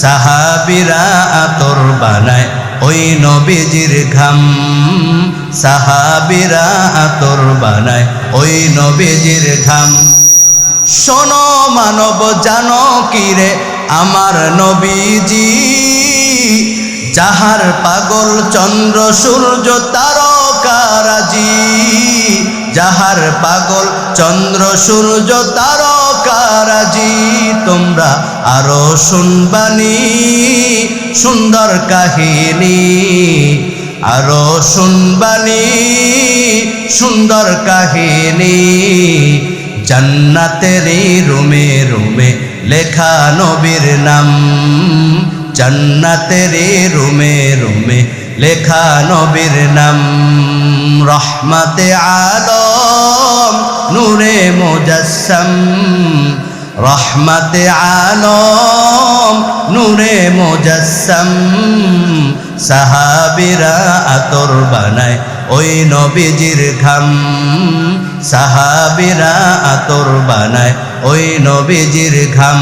সাহাবিরা আতর বানায়, ওই নবীজির ঘাম। সাহাবিরা আতর বানায়, ওই নবীজির ঘাম। শোনো মানব, জানো কিরে আমার নবীজি। যাহার পাগল চন্দ্র, সূর্য তারকারাজি যাহার পাগল চন্দ্র, সূর্য তারকারাজি তোমরা আরও শুনবানি সুন্দর কাহিনী। আরও শুনবানি সুন্দর কাহিনী। জান্নাতেরই রুমে রুমে লেখা নবীর নাম। জান্নাতেরই রুমে রুমে লেখা নবীর নাম। রহমতে আলম নূরে মোজসম রহমতে আলম। নূরে মোজসম সাহাবিরা আতর বানায় ওই নবীজির ঘম। সাহাবিরা আতর বানায় ওই নবীজির ঘাম।